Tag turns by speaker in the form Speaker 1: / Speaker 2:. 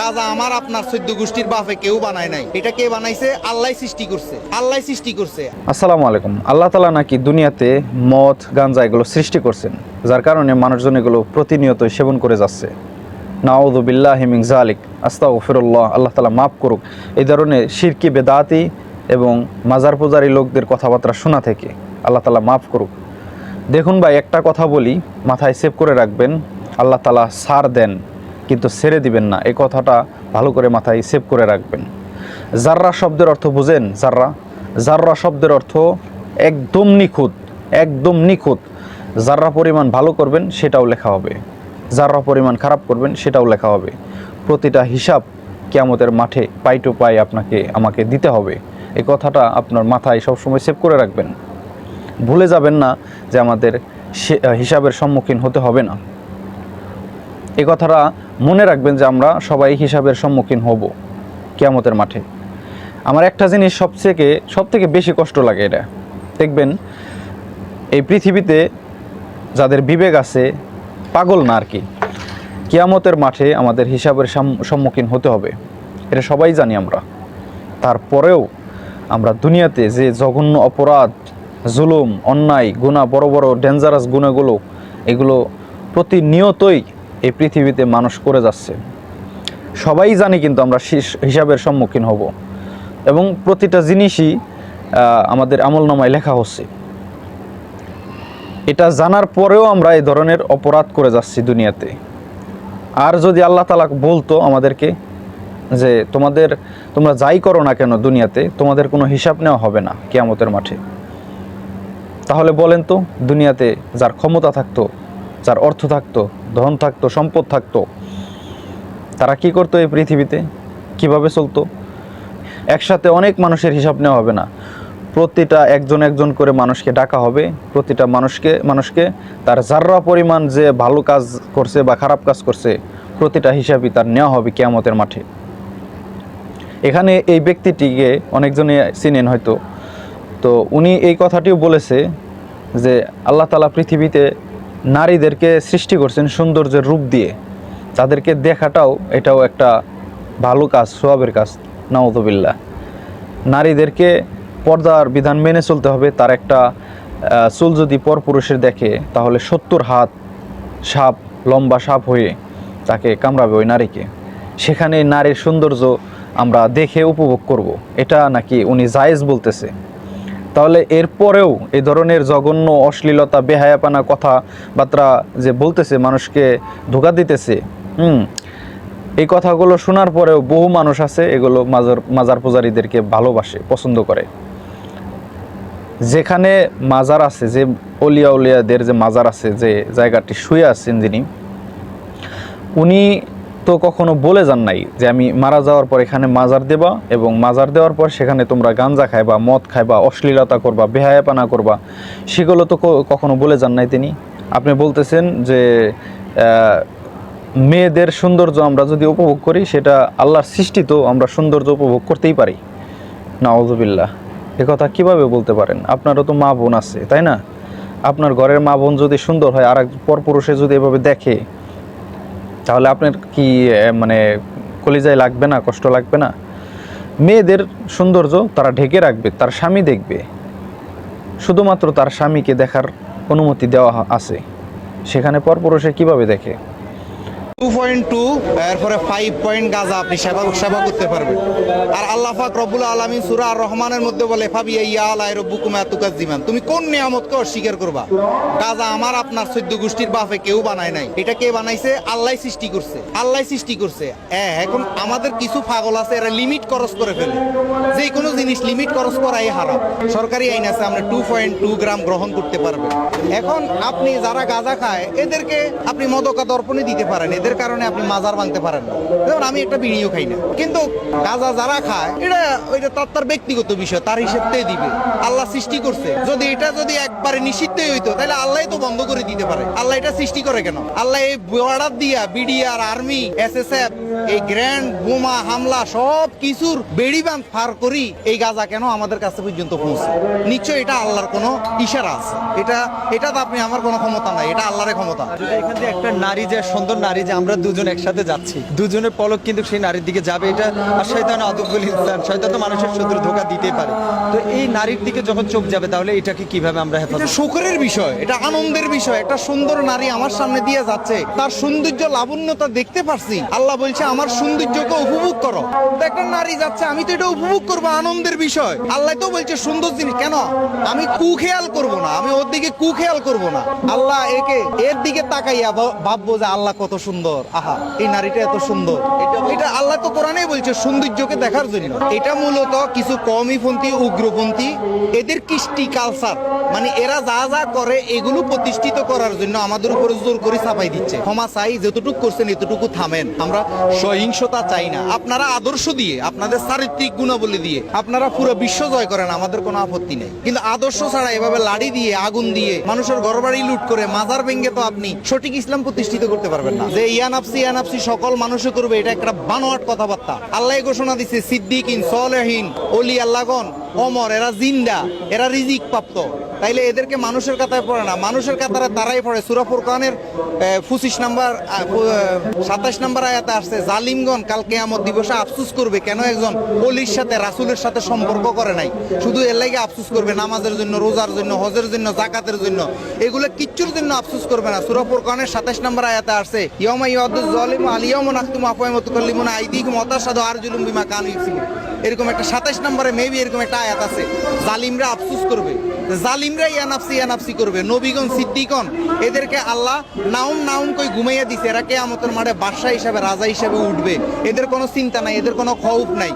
Speaker 1: গাজা আমার আপনার চোদ্দ গোষ্ঠীর বাপে কেউ বানায় নাই। এটা কে বানাইছে? আল্লাহ সৃষ্টি করছে। আল্লাহ সৃষ্টি করছে।
Speaker 2: আসসালামু আলাইকুম। আল্লাহ তালা নাকি দুনিয়াতে মদ গাঞ্জা এগুলো সৃষ্টি করছেন, যার কারণে মানুষজন এগুলো প্রতিনিয়ত সেবন করে যাচ্ছে। নাউদুবিল্লাহ হিমিং জালিক আস্তা ফিরুল্লাহ আল্লাহ তালা মাফ করুক। এই ধরনের শিরকি বেদাতি এবং মাজার পূজারী লোকদের কথাবার্তা শোনা থেকে আল্লাহ তালা মাফ করুক। দেখুন ভাই, একটা কথা বলি, মাথায় সেভ করে রাখবেন, আল্লাহ তালা সার দেন। কিন্তু ছেড়ে দিবেন না। এই কথাটা ভালো করে মাথায় সেভ করে রাখবেন। জাররা শব্দের অর্থ বুঝেন? জাররা? জাররা শব্দের অর্থ একদম নিখুঁত একদম নিখুঁত। জাররা পরিমাণ ভালো করবেন, সেটাও লেখা হবে। জাররা পরিমাণ খারাপ করবেন, সেটাও লেখা হবে। প্রতিটা হিসাব কেয়ামতের মাঠে পাই টু পাই আপনাকে, আমাকে দিতে হবে। এই কথাটা আপনার মাথায় সবসময় সেভ করে রাখবেন। ভুলে যাবেন না যে আমাদের হিসাবের সম্মুখীন হতে হবে না। এই কথাটা মনে রাখবেন যে আমরা সবাই হিসাবের সম্মুখীন হব কেয়ামতের মাঠে। আমার একটা জিনিস সবথেকে সব থেকে বেশি কষ্ট লাগে এটা। দেখবেন, এই পৃথিবীতে যাদের বিবেক আছে, পাগল না আর কি কিয়ামতের মাঠে আমাদের হিসাবের সম্মুখীন হতে হবে। এটা সবাই জানি আমরা। তারপরেও আমরা দুনিয়াতে যে জঘন্য অপরাধ, জুলুম, অন্যায় গুণা বড় বড় ডেঞ্জারাস গুণাগুলো, এগুলো প্রতিনিয়তই এই পৃথিবীতে মানুষ করে যাচ্ছে। সবাই জানি কিন্তু আমরা হিসাবের সম্মুখীন হব। এবং প্রতিটা জিনিসই আমাদের আমল নামায় লেখা হচ্ছে। এটা জানার পরেও আমরা এই ধরনের অপরাধ করে যাচ্ছি দুনিয়াতে। আর যদি আল্লাহ তালা বলতো আমাদেরকে যে, তোমাদের, তোমরা যাই করো না কেন দুনিয়াতে, তোমাদের কোনো হিসাব নেওয়া হবে না কেয়ামতের মাঠে। তাহলে বলেন তো, দুনিয়াতে যার ক্ষমতা থাকতো, যার অর্থ থাকতো ধন থাকতো, সম্পদ থাকতো। তারা কি করতো এই পৃথিবীতে? কীভাবে চলতো? একসাথে অনেক মানুষের হিসাব নেওয়া হবে না। প্রতিটা একজন একজন করে মানুষকে ডাকা হবে। প্রতিটা মানুষকে মানুষকে তার যার্রা পরিমাণ যে ভালো কাজ করছে বা খারাপ কাজ করছে, প্রতিটা হিসাবই তার নেওয়া হবে কেয়ামতের মাঠে। এখানে এই ব্যক্তিটিকে অনেকজনে চিনেন হয়তো। তো উনি এই কথাটিও বলেছে যে আল্লাহ তালা পৃথিবীতে নারীদেরকে সৃষ্টি করছেন সৌন্দর্যের রূপ দিয়ে। তাদেরকে দেখাটাও এটাও একটা ভালো কাজ, সোয়াবের কাজ নাউদবিল্লা নারীদেরকে পর্দার বিধান মেনে চলতে হবে, তার একটা চুল যদি পরপুরুষের দেখে, তাহলে সত্তর হাত সাপ, লম্বা সাপ হয়ে তাকে কামড়াবে ওই নারীকে। সেখানে নারীর সৌন্দর্য আমরা দেখে উপভোগ করব। এটা নাকি উনি জায়েজ বলতেছে? তাহলে এরপরেও এই ধরনের জঘন্য অশ্লীলতা, বেহায়াপানা কথাবার্তা যে বলতেছে, মানুষকে ধোকা দিতেছে, হুম, এই কথাগুলো শোনার পরেও বহু মানুষ আছে, এগুলো মাজার মাজার পূজারীদেরকে ভালোবাসে, পছন্দ করে। যেখানে মাজার আছে, যে অলিয়া উলিয়াদের যে মাজার আছে, যে জায়গাটি শুয়ে আছেন যিনি, উনি তো কখনো বলে যান নাই যে আমি মারা যাওয়ার পর এখানে মাজার দেবা এবং মাজার দেওয়ার পর সেখানে তোমরা গাঞ্জা খাইবা, মদ খাইবা, অশ্লীলতা করবা, বেহায়াপানা করবা। সেগুলো তো কখনো বলে যান নাই তিনি। আপনি বলতেছেন যে মেয়েদের সৌন্দর্য আমরা যদি উপভোগ করি, সেটা আল্লাহর সৃষ্টি তো আমরা সৌন্দর্য উপভোগ করতেই পারি। নাউজুবিল্লাহ। এ কথা কীভাবে বলতে পারেন? আপনারও তো মা বোন আছে, তাই না? আপনার ঘরের মা বোন যদি সুন্দর হয় আর এক পরপুরুষে যদি এভাবে দেখে তাহলে আপনার কি মানে কলিজায় লাগবে না, কষ্ট লাগবে না? মেয়েদের সৌন্দর্য তারা ঢেকে রাখবে, তার স্বামী দেখবে। শুধুমাত্র তার স্বামীকে দেখার অনুমতি দেওয়া আছে। সেখানে পরপুরুষে কীভাবে দেখে?
Speaker 1: টু পয়েন্ট টু এরপরে ফাইভ পয়েন্ট আপনি সেবা সেবা করতে পারবেন। আর আল্লাহ আলমিন সুরা আর রহমানের মধ্যে বলে ইয়া তুকাজ দিমান তুমি কোন নিয়ামতকে অস্বীকার করবা? আমার, আপনার গোষ্ঠীর কেউ বানায় নাই। এটা কে বানাইছে? আল্লাহ সৃষ্টি করছে। আল্লাহ সৃষ্টি করছে। এখন আমাদের কিছু আছে, এরা লিমিট করে ফেলে। যে কোনো জিনিস লিমিট খরচ করাই হারাম। সরকারি আইন আছে, আমরা টু পয়েন্ট টু গ্রাম গ্রহণ করতে এখন আপনি যারা গাঁজা খায়, এদেরকে আপনি মদকা দর্পণে দিতে পারেন। এদের কারণে আপনি মাজার ভাঙতে পারেন না। আমি একটা বিড়িও খাই না। কিন্তু গাঁজা যারা খায়, এটা ওইটা তার তার ব্যক্তিগত বিষয়, তার হিসেবতেই দিবে। আল্লাহ সৃষ্টি করছে। যদি এটা যদি একবারে নিষিদ্ধই হইতো, তাহলে আল্লাহ তো বন্ধ করে দিতে পারে। আল্লাহ এটা সৃষ্টি করে কেন? আল্লাহ এই বর্ডার দিয়া, বিডি আর আর্মি এস এস এফ এই গ্র্যান্ড বোমা হামলা সব কিছুর বেড়িবান পার করি এই গাজা কেন আমাদের কাছে পর্যন্ত পৌঁছে? নিশ্চয় এটা আল্লাহর কোনো ইশারা আছে। এটা এটা তো আপনি আমার কোনো ক্ষমতা নাই। এটা আল্লাহরের ক্ষমতা।
Speaker 3: এখান থেকে একটা নারী যে সুন্দর নারী যে আমরা দুজন একসাথে যাচ্ছি। দুজনের পলক কিন্তু সেই নারীর দিকে যাবে। এটা আর শয়তান আদবুল ইনসান। শয়তান তো মানুষের শত্রু ধোকা দিতেই পারে। তো এই নারীর দিকে যখন চোখ যাবে, তাহলে এটাকে কীভাবে আমরা হেফাজত
Speaker 1: শুকরের বিষয়, এটা আনন্দের বিষয়। একটা সুন্দর নারী আমার সামনে দিয়ে যাচ্ছে। তার সৌন্দর্য লাবণ্যতা দেখতে পারছি। আল্লাহ বলছে, আমার সৌন্দর্যকে উপভোগ করো। একটা নারী যাচ্ছে, আমি তো এটা উপভোগ করব, আনন্দের বিষয়। আল্লাহ তো বলছে, সুন্দর জিনিস, কেন? আমি কু খেয়াল করব না। আমি ওর দিকে কু খেয়াল করব না। আল্লাহ একে, এর দিকে তাকাইয়া ভাববো যে আল্লাহ কত সুন্দর। আহা, এই নারীটা এত সুন্দর। এটা আল্লাহ তো কোরআনেই বলছে, সৌন্দর্যকে দেখার জন্য। এটা মূলত কিছু কমিপন্থী, উগ্রপন্থী, এদের কৃষ্টি কালচার মানে এরা যা যা করে, এগুলো প্রতিষ্ঠিত করার জন্য আমাদের উপরে জোর করে চাপাই দিচ্ছে। ক্ষমা চাই, যতটুকু করছেন, এতটুকু থামেন। আমরা সহিংসতা চাই না। আপনারা আদর্শ দিয়ে, আপনাদের চারিত্রিক গুণাবলী দিয়ে, আপনারা পুরো বিশ্ব জয় করেন, আমাদের কোনো আপত্তি নেই। কিন্তু আদর্শ ছাড়া এভাবে লাড়ি দিয়ে, আগুন দিয়ে, মানুষের ঘরবাড়ি লুট করে, মাজার ভেঙ্গে তো আপনি সঠিক ইসলাম প্রতিষ্ঠিত করতে পারবেন না। যে ইয়ানাপসি ইয়ানাপসি সকল মানুষে করবে, এটা একটা বানোয়াট কথাবার্তা। আল্লাহ ঘোষণা দিছে, সিদ্দিকিন, সলেহীন, অলি আল্লাগন অমর, এরা জিন্দা, এরা রিজিক প্রাপ্ত তাইলে এদেরকে মানুষের কাতায় পড়ে না। মানুষের কাতারে তারাই পড়ে। সুরা ফুরকানের পঁচিশ নাম্বার সাতাশ নাম্বার আয়াতে আসছে, জালিমগণ কাল কেয়ামত দিবসে আফসুস করবে। কেন একজন অলির সাথে, রাসুলের সাথে সম্পর্ক করে নাই? শুধু এর লাগে আফসুস করবে, নামাজের জন্য, রোজার জন্য, হজের জন্য জাকাতের জন্য। এগুলো কিচ্ছুর জন্য আফসুস করবে না। সুরা ফুরকানের সাতাশ নাম্বার আয়াতে আসছে ইয়মা ইয়াদুজ জালিম আলিয়াম নাকতুম আফওয়াম তুকাল্লিমুনা আইদিকুম আর জুলুম বিমা কানু এরকম একটা সাতাইশ নম্বরে মেবি এরকম একটা আয়াত আছে। জালিমরা আফসুস করবে। জালিমরা ইয়ানাফসি ইয়ানাফসি করবে। নবীগণ সিদ্দিকন এদেরকে আল্লাহ নাউম নাউন কই ঘুমাইয়া দিছে। এরা কে কেয়ামতের মাঠে বাদশা হিসাবে, রাজা হিসাবে উঠবে। এদের কোনো চিন্তা নাই, এদের কোনো খৌফ নাই।